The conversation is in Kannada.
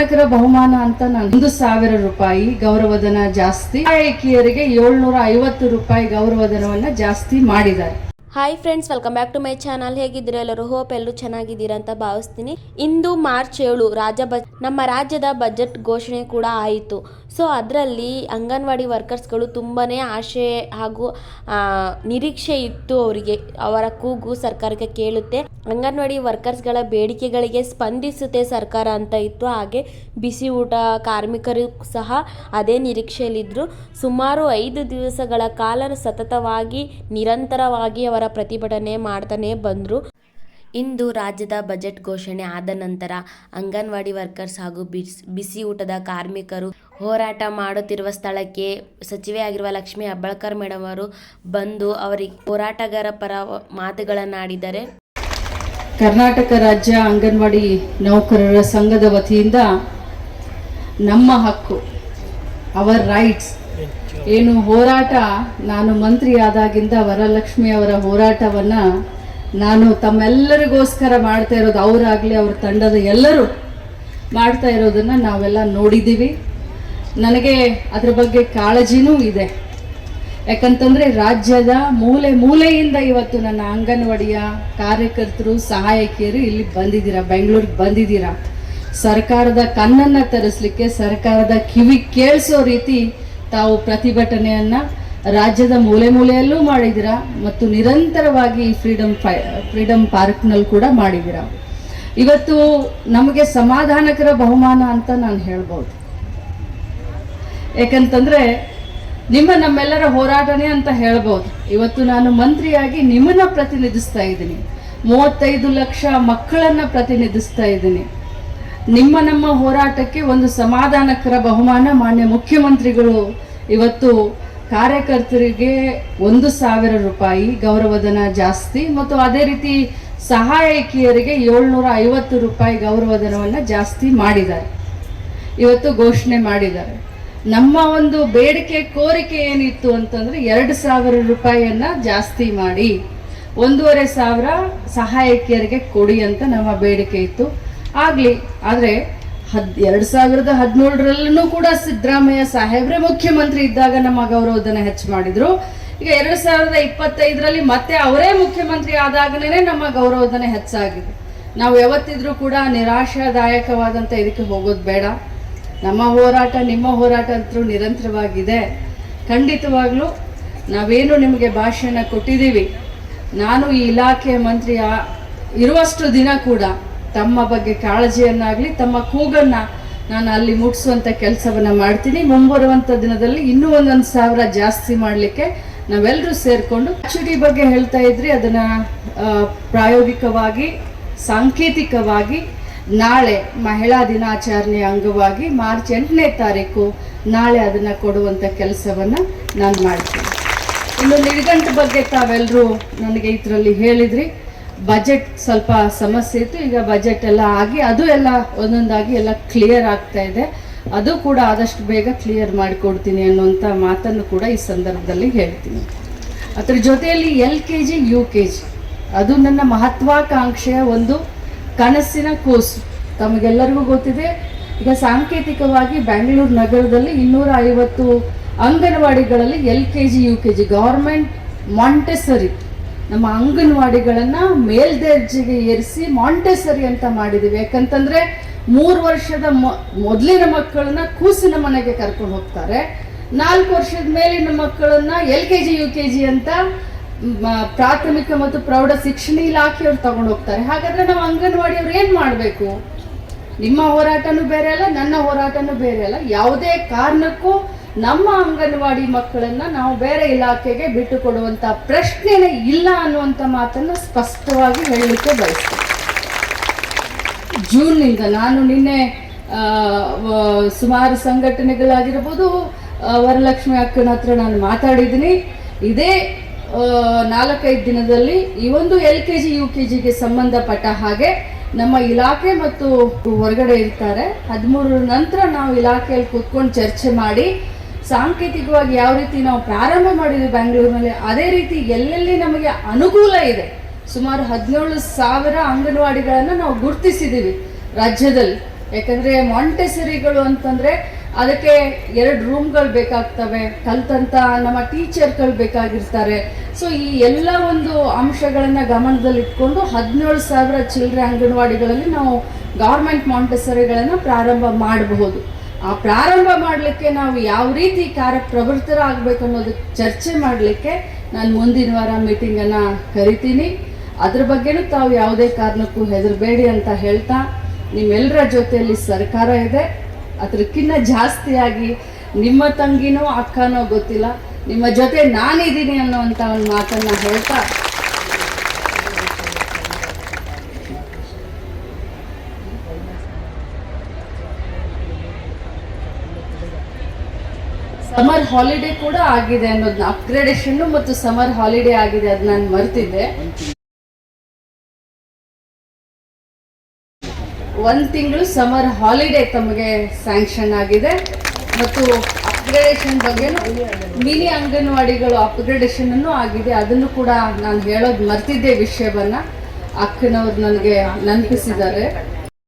ಸಮಾಧಾನಕರ ಬಹುಮಾನ ಅಂತ ನಾನು ಒಂದು ಸಾವಿರ ರೂಪಾಯಿ ಗೌರವಧನ ಜಾಸ್ತಿ. ಗಾಯಕಿಯರಿಗೆ ಏಳ್ನೂರ ಐವತ್ತು ರೂಪಾಯಿ ಗೌರವಧನವನ್ನ ಜಾಸ್ತಿ ಮಾಡಿದ್ದಾರೆ. Hi friends welcome back to my channel ಹೇಗಿದ್ದೀರಾ ಎಲ್ಲರೂ? ಹೋಪ್ ಎಲ್ಲರೂ ಚೆನ್ನಾಗಿದ್ದೀರಾ ಅಂತ ಭಾವಿಸ್ತೀನಿ. ಇಂದು ಮಾರ್ಚ್ ಏಳು ರಾಜ್ಯ ನಮ್ಮ ರಾಜ್ಯದ ಬಜೆಟ್ ಘೋಷಣೆ ಕೂಡ ಆಯಿತು. ಸೊ ಅದರಲ್ಲಿ ಅಂಗನವಾಡಿ ವರ್ಕರ್ಸ್ಗಳು ತುಂಬಾ ಆಶೆ ಹಾಗೂ ನಿರೀಕ್ಷೆ ಇತ್ತು ಅವರಿಗೆ, ಅವರ ಕೂಗು ಸರ್ಕಾರಕ್ಕೆ ಕೇಳುತ್ತೆ. ಅಂಗನವಾಡಿ ವರ್ಕರ್ಸ್ಗಳ ಬೇಡಿಕೆಗಳಿಗೆ ಸ್ಪಂದಿಸುತ್ತೆ ಸರ್ಕಾರ ಅಂತ ಇತ್ತು. ಹಾಗೆ ಬಿಸಿ ಊಟ ಕಾರ್ಮಿಕರು ಸಹ ಅದೇ ನಿರೀಕ್ಷೆಯಲ್ಲಿದ್ದರು ಸುಮಾರು ಐದು ದಿವಸಗಳ ಕಾಲ ಸತತವಾಗಿ ನಿರಂತರವಾಗಿ ಅವರ ಪ್ರತಿಭಟನೆ ಮಾಡ್ತಾನೆ ಬಂದರು. ಇಂದು ರಾಜ್ಯದ ಬಜೆಟ್ ಘೋಷಣೆ ಆದ ನಂತರ ಅಂಗನವಾಡಿ ವರ್ಕರ್ಸ್ ಹಾಗೂ ಬಿಸ್ ಊಟದ ಕಾರ್ಮಿಕರು ಹೋರಾಟ ಮಾಡುತ್ತಿರುವ ಸ್ಥಳಕ್ಕೆ ಸಚಿವೆ ಆಗಿರುವ ಲಕ್ಷ್ಮೀ ಹೆಬ್ಬಾಳ್ಕರ್ ಮೇಡಮ್ ಅವರು ಬಂದು ಅವರಿಗೆ ಹೋರಾಟಗಾರ ಪರ ಮಾತುಗಳನ್ನಾಡಿದ್ದಾರೆ ಕರ್ನಾಟಕ ರಾಜ್ಯ ಅಂಗನವಾಡಿ ನೌಕರರ ಸಂಘದ ವತಿಯಿಂದ ನಮ್ಮ ಹಕ್ಕು, ಅವರ್ ರೈಟ್ಸ್ ಏನು ಹೋರಾಟ ನಾನು ಮಂತ್ರಿ ಆದಾಗಿಂದ ವರಲಕ್ಷ್ಮಿ ಅವರ ಹೋರಾಟವನ್ನ ನಾನು ತಮ್ಮೆಲ್ಲರಿಗೋಸ್ಕರ ಮಾಡ್ತಾ ಇರೋದು ಅವರಾಗಲಿ, ಅವ್ರ ತಂಡದ ಎಲ್ಲರೂ ಮಾಡ್ತಾ ಇರೋದನ್ನು ನಾವೆಲ್ಲ ನೋಡಿದ್ದೀವಿ. ನನಗೆ ಅದ್ರ ಬಗ್ಗೆ ಕಾಳಜಿನೂ ಇದೆ. ಯಾಕಂತಂದರೆ ರಾಜ್ಯದ ಮೂಲೆ ಮೂಲೆಯಿಂದ ಇವತ್ತು ನನ್ನ ಅಂಗನವಾಡಿಯ ಕಾರ್ಯಕರ್ತರು, ಸಹಾಯಕಿಯರು ಇಲ್ಲಿ ಬಂದಿದ್ದೀರಾ, ಬೆಂಗಳೂರಿಗೆ ಬಂದಿದ್ದೀರಾ? ಸರ್ಕಾರದ ಕಣ್ಣನ್ನು ತರಿಸ್ಲಿಕ್ಕೆ, ಸರ್ಕಾರದ ಕಿವಿ ಕೇಳಿಸೋ ರೀತಿ ತಾವು ಪ್ರತಿಭಟನೆಯನ್ನ ರಾಜ್ಯದ ಮೂಲೆ ಮೂಲೆಯಲ್ಲೂ ಮಾಡಿದ್ದೀರಾ ಮತ್ತು ನಿರಂತರವಾಗಿ ಫ್ರೀಡಮ್ ಫೈ ಫ್ರೀಡಮ್ ಪಾರ್ಕ್ನಲ್ಲಿ ಕೂಡ ಮಾಡಿದ್ದೀರಾ? ಇವತ್ತು ನಮಗೆ ಸಮಾಧಾನಕರ ಬಹುಮಾನ ಅಂತ ನಾನು ಹೇಳ್ಬೋದು. ಯಾಕಂತಂದ್ರೆ ನಿಮ್ಮ ನಮ್ಮೆಲ್ಲರ ಹೋರಾಟನೇ ಅಂತ ಹೇಳ್ಬೋದು. ಇವತ್ತು ನಾನು ಮಂತ್ರಿಯಾಗಿ ನಿಮ್ಮನ್ನ ಪ್ರತಿನಿಧಿಸ್ತಾ ಇದ್ದೀನಿ. ಮೂವತ್ತೈದು ಲಕ್ಷ ಮಕ್ಕಳನ್ನು ಪ್ರತಿನಿಧಿಸ್ತಾ ಇದ್ದೀನಿ. ನಿಮ್ಮ ನಮ್ಮ ಹೋರಾಟಕ್ಕೆ ಒಂದು ಸಮಾಧಾನಕರ ಬಹುಮಾನ ಮಾನ್ಯ ಮುಖ್ಯಮಂತ್ರಿಗಳು ಇವತ್ತು ಕಾರ್ಯಕರ್ತರಿಗೆ ಒಂದು ಸಾವಿರ ರೂಪಾಯಿ ಗೌರವಧನ ಜಾಸ್ತಿ ಮತ್ತು ಅದೇ ರೀತಿ ಸಹಾಯಕಿಯರಿಗೆ ಏಳ್ನೂರ ಐವತ್ತು ರೂಪಾಯಿ ಗೌರವಧನವನ್ನು ಜಾಸ್ತಿ ಮಾಡಿದ್ದಾರೆ. ಇವತ್ತು ಘೋಷಣೆ ಮಾಡಿದ್ದಾರೆ. ನಮ್ಮ ಒಂದು ಬೇಡಿಕೆ, ಕೋರಿಕೆ ಏನಿತ್ತು ಅಂತಂದ್ರೆ ಎರಡು ಸಾವಿರ ರೂಪಾಯಿಯನ್ನು ಜಾಸ್ತಿ ಮಾಡಿ, ಒಂದೂವರೆ ಸಾವಿರ ಸಹಾಯಕಿಯರಿಗೆ ಕೊಡಿ ಅಂತ ನಮ್ಮ ಬೇಡಿಕೆ ಇತ್ತು. ಆಗಲಿ, ಆದ್ರೆ ಹದ್, ಎರಡು ಸಾವಿರದ ಹದಿನೇಳರಲ್ಲೂ ಕೂಡ ಸಿದ್ದರಾಮಯ್ಯ ಸಾಹೇಬ್ರೆ ಮುಖ್ಯಮಂತ್ರಿ ಇದ್ದಾಗ ನಮ್ಮ ಗೌರವಧನ ಹೆಚ್ಚು ಮಾಡಿದ್ರು. ಈಗ ಎರಡು ಸಾವಿರದ ಇಪ್ಪತ್ತೈದರಲ್ಲಿ ಮತ್ತೆ ಅವರೇ ಮುಖ್ಯಮಂತ್ರಿ ಆದಾಗಲೇ ನಮ್ಮ ಗೌರವಧನ ಹೆಚ್ಚಾಗಿದೆ. ನಾವು ಯಾವತ್ತಿದ್ರೂ ಕೂಡ ನಿರಾಶಾದಾಯಕವಾದಂಥ ಇದಕ್ಕೆ ಹೋಗೋದು ಬೇಡ. ನಮ್ಮ ಹೋರಾಟ, ನಿಮ್ಮ ಹೋರಾಟ ಅಂತೂ ನಿರಂತರವಾಗಿದೆ. ಖಂಡಿತವಾಗ್ಲೂ ನಾವೇನು ನಿಮಗೆ ಭಾಷಣ ಕೊಟ್ಟಿದ್ದೀವಿ. ನಾನು ಈ ಇಲಾಖೆಯ ಮಂತ್ರಿ ಇರುವಷ್ಟು ದಿನ ಕೂಡ ತಮ್ಮ ಬಗ್ಗೆ ಕಾಳಜಿಯನ್ನಾಗಲಿ, ತಮ್ಮ ಕೂಗನ್ನು ನಾನು ಅಲ್ಲಿ ಮುಟ್ಟಿಸುವಂಥ ಕೆಲಸವನ್ನು ಮಾಡ್ತೀನಿ. ಮುಂಬರುವಂಥ ದಿನದಲ್ಲಿ ಇನ್ನೂ ಒಂದೊಂದು ಸಾವಿರ ಜಾಸ್ತಿ ಮಾಡಲಿಕ್ಕೆ ನಾವೆಲ್ಲರೂ ಸೇರಿಕೊಂಡು ಡಿ ಬಗ್ಗೆ ಹೇಳ್ತಾ ಇದ್ರಿ. ಅದನ್ನು ಪ್ರಾಯೋಗಿಕವಾಗಿ, ಸಾಂಕೇತಿಕವಾಗಿ ನಾಳೆ ಮಹಿಳಾ ದಿನಾಚರಣೆಯ ಅಂಗವಾಗಿ ಮಾರ್ಚ್ ಎಂಟನೇ ತಾರೀಕು ನಾಳೆ ಅದನ್ನು ಕೊಡುವಂಥ ಕೆಲಸವನ್ನು ನಾನು ಮಾಡ್ತೀನಿ. ಇನ್ನು ನಿಡಿಗಂಟು ಬಗ್ಗೆ ತಾವೆಲ್ಲರೂ ನನಗೆ ಇದರಲ್ಲಿ ಹೇಳಿದ್ರಿ. ಬಜೆಟ್ ಸ್ವಲ್ಪ ಸಮಸ್ಯೆ ಇತ್ತು. ಈಗ ಬಜೆಟ್ ಎಲ್ಲ ಆಗಿ ಅದು ಎಲ್ಲ ಒಂದೊಂದಾಗಿ ಎಲ್ಲ ಕ್ಲಿಯರ್ ಆಗ್ತಾ ಇದೆ. ಅದು ಕೂಡ ಆದಷ್ಟು ಬೇಗ ಕ್ಲಿಯರ್ ಮಾಡಿಕೊಡ್ತೀನಿ ಅನ್ನುವಂಥ ಮಾತನ್ನು ಕೂಡ ಈ ಸಂದರ್ಭದಲ್ಲಿ ಹೇಳ್ತೀನಿ. ಅದರ ಜೊತೆಯಲ್ಲಿ L K G, U K G ಅದು ನನ್ನ ಮಹತ್ವಾಕಾಂಕ್ಷೆಯ ಒಂದು ಕನಸಿನ ಕೋಸು. ತಮಗೆಲ್ಲರಿಗೂ ಗೊತ್ತಿದೆ. ಈಗ ಸಾಂಕೇತಿಕವಾಗಿ ಬೆಂಗಳೂರು ನಗರದಲ್ಲಿ ಇನ್ನೂರ ಐವತ್ತು ಅಂಗನವಾಡಿಗಳಲ್ಲಿ L K G, U K G government Montessori ನಮ್ಮ ಅಂಗನವಾಡಿಗಳನ್ನು ಮೇಲ್ದರ್ಜೆಗೆ ಏರಿಸಿ ಮಾಂಟೆಸರಿ ಅಂತ ಮಾಡಿದ್ದೀವಿ ಯಾಕಂತಂದ್ರೆ ಮೂರು ವರ್ಷದ ಮೊದಲಿನ ಮಕ್ಕಳನ್ನ ಕೂಸಿನ ಮನೆಗೆ ಕರ್ಕೊಂಡು ಹೋಗ್ತಾರೆ. ನಾಲ್ಕು ವರ್ಷದ ಮೇಲಿನ ಮಕ್ಕಳನ್ನ L K G, U K G ಅಂತ ಪ್ರಾಥಮಿಕ ಮತ್ತು ಪ್ರೌಢ ಶಿಕ್ಷಣ ಇಲಾಖೆಯವ್ರು ತಗೊಂಡು ಹೋಗ್ತಾರೆ. ಹಾಗಾದ್ರೆ ನಾವು ಅಂಗನವಾಡಿಯವ್ರು ಏನು ಮಾಡಬೇಕು? ನಿಮ್ಮ ಹೋರಾಟನೂ ಬೇರೆ ಅಲ್ಲ, ನನ್ನ ಹೋರಾಟನೂ ಬೇರೆ ಅಲ್ಲ. ಯಾವುದೇ ಕಾರಣಕ್ಕೂ ನಮ್ಮ ಅಂಗನವಾಡಿ ಮಕ್ಕಳನ್ನ ನಾವು ಬೇರೆ ಇಲಾಖೆಗೆ ಬಿಟ್ಟು ಕೊಡುವಂತ ಪ್ರಶ್ನೆನೇ ಇಲ್ಲ ಅನ್ನುವಂಥ ಮಾತನ್ನ ಸ್ಪಷ್ಟವಾಗಿ ಹೇಳಲಿಕ್ಕೆ ಬಯಸ್ತೀನಿ. ಜೂನ್ನಿಂದ ನಾನು ನಿನ್ನೆ ಸುಮಾರು ಸಂಘಟನೆಗಳಾಗಿರ್ಬೋದು ವರಲಕ್ಷ್ಮಿ ಅಕ್ಕನ ಹತ್ರ ನಾನು ಮಾತಾಡಿದ್ದೀನಿ. ಇದೇ ನಾಲ್ಕೈದು ದಿನದಲ್ಲಿ ಈ ಒಂದು L K G, U K ಜಿಗೆ ಸಂಬಂಧಪಟ್ಟ ಹಾಗೆ ನಮ್ಮ ಇಲಾಖೆ ಮತ್ತು ಹೊರಗಡೆ ಇರ್ತಾರೆ. ಹದಿಮೂರರ ನಂತರ ನಾವು ಇಲಾಖೆಯಲ್ಲಿ ಕೂತ್ಕೊಂಡು ಚರ್ಚೆ ಮಾಡಿ ಸಾಂಕೇತಿಕವಾಗಿ ಯಾವ ರೀತಿ ನಾವು ಪ್ರಾರಂಭ ಮಾಡಿದ್ವಿ ಬೆಂಗಳೂರಿನಲ್ಲಿ, ಅದೇ ರೀತಿ ಎಲ್ಲೆಲ್ಲಿ ನಮಗೆ ಅನುಕೂಲ ಇದೆ, ಸುಮಾರು ಹದಿನೇಳು ಸಾವಿರ ಅಂಗನವಾಡಿಗಳನ್ನು ನಾವು ಗುರುತಿಸಿದ್ದೀವಿ ರಾಜ್ಯದಲ್ಲಿ. ಯಾಕಂದರೆ ಮಾಂಟೆಸರಿಗಳು ಅಂತಂದರೆ ಅದಕ್ಕೆ ಎರಡು ರೂಮ್ಗಳು ಬೇಕಾಗ್ತವೆ, ಕಲ್ತಂತ ನಮ್ಮ ಟೀಚರ್ಗಳು ಬೇಕಾಗಿರ್ತಾರೆ. ಸೊ ಈ ಎಲ್ಲ ಒಂದು ಅಂಶಗಳನ್ನು ಗಮನದಲ್ಲಿಟ್ಕೊಂಡು ಹದಿನೇಳು ಸಾವಿರ ಚಿಲ್ಲರೆ ಅಂಗನವಾಡಿಗಳಲ್ಲಿ ನಾವು ಗೌರ್ಮೆಂಟ್ ಮಾಂಟೆಸರಿಗಳನ್ನು ಪ್ರಾರಂಭ ಮಾಡಬಹುದು. ಆ ಪ್ರಾರಂಭ ಮಾಡಲಿಕ್ಕೆ ನಾವು ಯಾವ ರೀತಿ ಕಾರ್ಯಪ್ರವೃತ್ತರಾಗಬೇಕು ಅನ್ನೋದಕ್ಕೆ ಚರ್ಚೆ ಮಾಡಲಿಕ್ಕೆ ನಾನು ಮುಂದಿನ ವಾರ ಮೀಟಿಂಗನ್ನು ಕರಿತೀನಿ. ಅದ್ರ ಬಗ್ಗೆನೂ ತಾವು ಯಾವುದೇ ಕಾರಣಕ್ಕೂ ಹೆದರಬೇಡಿ ಅಂತ ಹೇಳ್ತಾ ನಿಮ್ಮೆಲ್ಲರ ಜೊತೆಯಲ್ಲಿ ಸರ್ಕಾರ ಇದೆ. ಅದಕ್ಕಿಂತ ಜಾಸ್ತಿಯಾಗಿ ನಿಮ್ಮ ತಂಗಿನೋ ಅಕ್ಕನೋ ಗೊತ್ತಿಲ್ಲ, ನಿಮ್ಮ ಜೊತೆ ನಾನಿದ್ದೀನಿ ಅನ್ನೋವಂಥ ಒಂದು ಮಾತನ್ನು ಹೇಳ್ತಾ ಸಮರ್ ಹಾಲಿಡೇ ಕೂಡ ಆಗಿದೆ ಅನ್ನೋದನ್ನ ಅಪ್ಗ್ರೇಡೇಷನ್ ಮತ್ತು ಸಮರ್ ಹಾಲಿಡೇ ಆಗಿದೆ ಅದ್ ನಾನು ಮರ್ತಿದ್ದೆ. ಒಂದ್ ತಿಂಗಳು ಸಮರ್ ಹಾಲಿಡೇ ತಮಗೆ ಸ್ಯಾಂಕ್ಷನ್ ಆಗಿದೆ ಮತ್ತು ಅಪ್ಗ್ರೇಡೇಷನ್ ಬಗ್ಗೆ ಮಿನಿ ಅಂಗನವಾಡಿಗಳು ಅಪ್ಗ್ರೇಡೇಷನ್ ಅನ್ನು ಆಗಿದೆ. ಅದನ್ನು ಕೂಡ ನಾನು ಹೇಳೋದು ಮರ್ತಿದ್ದೆ ವಿಷಯವನ್ನ. ಅಕ್ಕನವ್ರು ನನಗೆ ನೆನಪಿಸಿದ್ದಾರೆ.